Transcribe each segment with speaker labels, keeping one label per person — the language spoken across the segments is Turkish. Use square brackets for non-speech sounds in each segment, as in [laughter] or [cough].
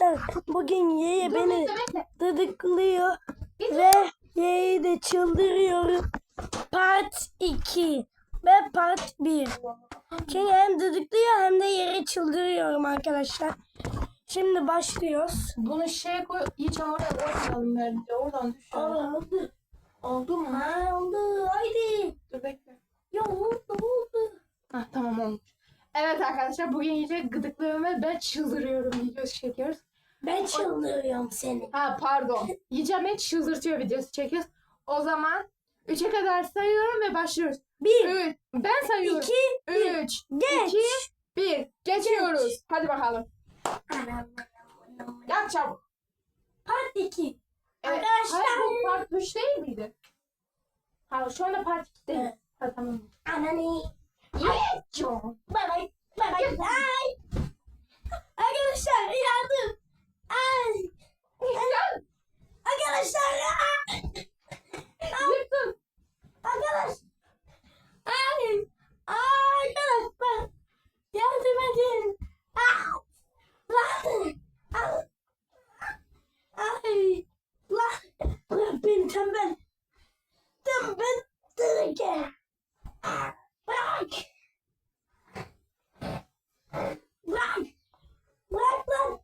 Speaker 1: Arkadaşlar bugün
Speaker 2: Dur,
Speaker 1: beni dıdıklıyor ve Yeğe'yi de çıldırıyorum. Part 2 ve part 1. Çünkü hem dıdıklıyor hem de yere çıldırıyorum arkadaşlar. Şimdi başlıyoruz.
Speaker 2: Bunu şeye koy, iyice oraya koyalım bence. Oradan düşüyor.
Speaker 1: oldu.
Speaker 2: Oldu mu?
Speaker 1: Ha oldu. Haydi.
Speaker 2: Dur bekle.
Speaker 1: Ya oldu oldu.
Speaker 2: Hah tamam olmuş. Evet arkadaşlar bugün iyice gıdıklıyorum ve ben çıldırıyorum videosu çekiyoruz.
Speaker 1: Ben çıldırıyorum seni.
Speaker 2: Ha pardon. [laughs] Iyice beni çıldırtıyor videosu çekiyoruz. O zaman 3'e kadar sayıyorum ve başlıyoruz.
Speaker 1: 1,
Speaker 2: 3. Ben sayıyorum.
Speaker 1: 2,
Speaker 2: 3,
Speaker 1: geç.
Speaker 2: 2, 1. Geçiyoruz. Hadi bakalım. Yap çabuk.
Speaker 1: Part 2.
Speaker 2: Evet.
Speaker 1: Arkadaşlar.
Speaker 2: Hayır bu part 3 değil miydi? Ha şu anda part 2 değil.
Speaker 1: Evet.
Speaker 2: Ha tamam.
Speaker 1: Anani.
Speaker 2: Yes John.
Speaker 1: Bay bay. Bay bay. Bay. Arkadaşlar yardım. Ay.
Speaker 2: Yıktın.
Speaker 1: Arkadaşlar. aa!
Speaker 2: Yıktın.
Speaker 1: Arkadaş. Ay. Ay, Arkadaşlar. Yardım edin. Ah. Lan. Ah. Ay. Lan. Bırak beni tembel. Tembel. Tembel. Ah, Bırak. Bırak. Bırak lan.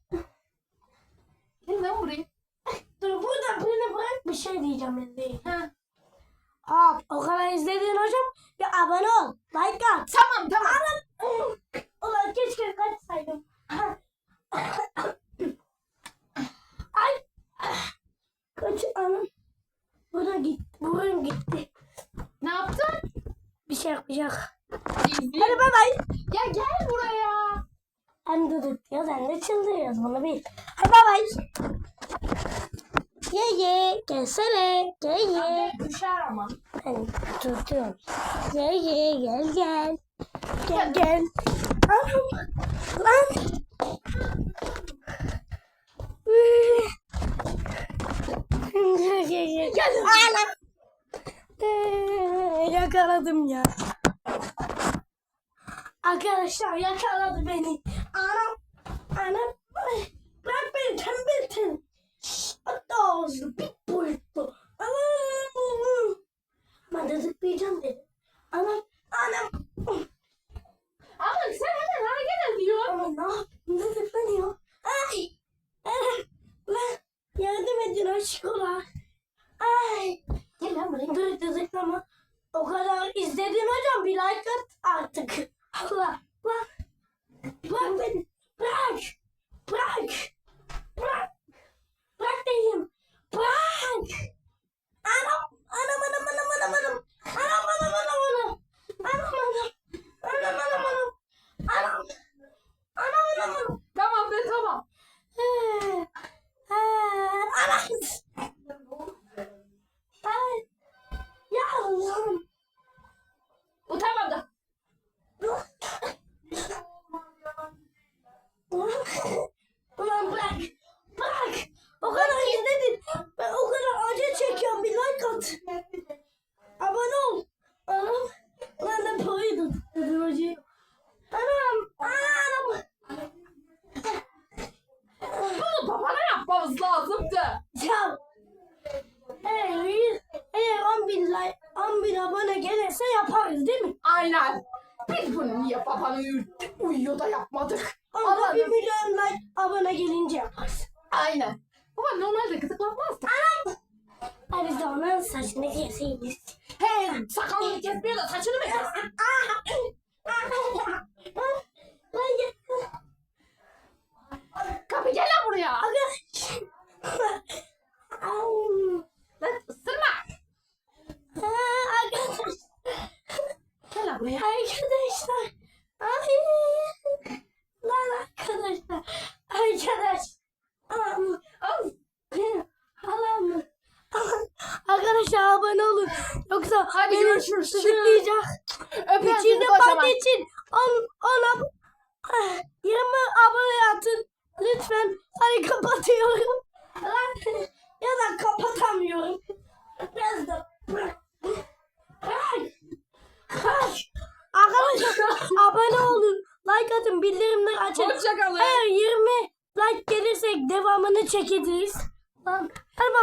Speaker 2: Gel lan buraya.
Speaker 1: Dur burada beni bırak bir şimdi.
Speaker 2: Ha.
Speaker 1: Aa, o kadar izledin hocam. Bir abone ol. Like at.
Speaker 2: Tamam tamam.
Speaker 1: Anam. Ulan keşke kaçsaydım. Ay. Kaç anam. Bura gitti. Buram gitti.
Speaker 2: Ne yaptın?
Speaker 1: Bir şey yapacak. Hadi bay bay.
Speaker 2: Ya gel buraya.
Speaker 1: Hem duduklıyoruz hem de çıldırıyoruz bunu bil. Hadi bay bay. Ye ye. Gelsene. Ye ye.
Speaker 2: Düşer ama.
Speaker 1: Ben tutuyorum. Ye ye gel gel. Gel gel. Lan.
Speaker 2: Gel.
Speaker 1: Yakaladım ya. Arkadaşlar yakaladı beni. Anam. Anam. Ay, Bırak beni tembeltin. Hatta ağzı bir boyutlu. Anam. Ben de zıplayacağım dedi. Anam. Anam.
Speaker 2: Ama sen hemen hareket ediyorsun.
Speaker 1: Ama ne yapayım? Ne zıplanıyor? Ay. Anam. Lan. Yardım edin aşkına. Ay.
Speaker 2: Gel lan buraya.
Speaker 1: Dur dur zıplama. O kadar izledin hocam bir like at artık. [laughs] Allah. Bırak. Bırak beni. Bırak. Bırak. Bırak. Bırak dedim. Bırak. Anam. Anam anam anam anam anam. Anam anam anam anam. Anam anam. Anam anam anam. Anam. Anam anam anam.
Speaker 2: Tamam be tamam.
Speaker 1: Ee, ee, Anam. Ay. Ya Allah'ım.
Speaker 2: Utanmadı.
Speaker 1: Ulan bırak. Bırak. O kadar izledin. Ben o kadar acı çekiyorum. Bir like at. Abone ol. Anam. Ulan da parayı da tuttum acı. Anam. Anam.
Speaker 2: Bunu babana yapmamız lazımdı.
Speaker 1: Ya. Eğer, eğer 10 bin like, 10 bin abone gelirse yaparız değil mi?
Speaker 2: Aynen. Biz bunu niye yürüttük uyuyor da yapmadık. Anladım.
Speaker 1: 1 milyon like abone gelince yaparız.
Speaker 2: Aynen. Baba normalde gıdıklanmazdı.
Speaker 1: Ay biz de onun saçını keseriz.
Speaker 2: He sakalını kesmiyor da saçını mı kes?
Speaker 1: Ben gel.
Speaker 2: Kapı gel lan buraya.
Speaker 1: Au.
Speaker 2: Lan ısırma.
Speaker 1: Ha, Arkadaşlar.
Speaker 2: Gel lan buraya.
Speaker 1: Arkadaşlar. Ay. Lan arkadaşlar. Arkadaş. Am. Am. Halam. Arkadaşlar abone olun. Yoksa
Speaker 2: Hadi
Speaker 1: beni
Speaker 2: görüşürüz.
Speaker 1: tutuklayacak.
Speaker 2: Kocaman.
Speaker 1: parti için 10 10 ah, 20 abone atın. Lütfen. Hadi kapatıyorum. Lan, ya da kapatamıyorum. Biraz da. Arkadaşlar abone olun. Like atın. Bildirimleri açın.
Speaker 2: Hoşçakalın.
Speaker 1: Eğer 20 like gelirse devamını çekeceğiz. Baba